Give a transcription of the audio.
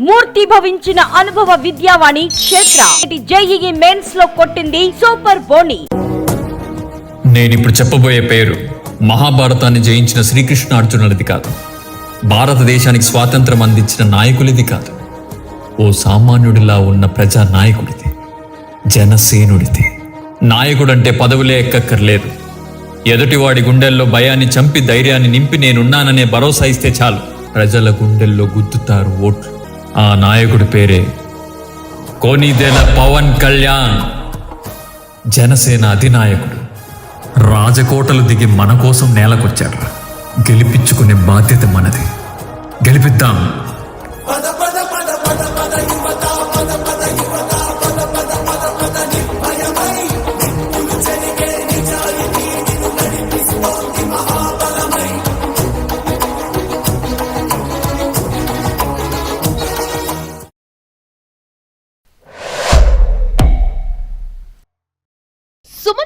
మూర్తి భవించిన అనుభవ విద్యావాణి క్షేత్ర. ఇది జేఈఈ మెయిన్స్లో కొట్టింది సూపర్ బోని. నేనిప్పుడు చెప్పబోయే పేరు మహాభారతాన్ని జయించిన శ్రీకృష్ణార్జునులది కాదు. భారతదేశానికి స్వాతంత్రం అందించిన నాయకులది కాదు. ఓ సామాన్యుడిలా ఉన్న ప్రజా నాయకుడిది జనసేనుడిది. నాయకుడంటే పదవులే ఎక్కక్కర్లేదు. ఎదుటివాడి గుండెల్లో భయాన్ని చంపి ధైర్యాన్ని నింపి నేనున్నాననే భరోసా ఇస్తే చాలు. ప్రజల గుండెల్లో గుద్దుతారు ఓట్లు. ఆ నాయకుడి పేరే కోనిదెల పవన్ కళ్యాణ్. జనసేన అధినాయకుడు. రాజకోటలు దిగి మన కోసం నేలకొచ్చాడు గెలిపించుకునే బాధ్యత మనది. గెలిపిద్దాం.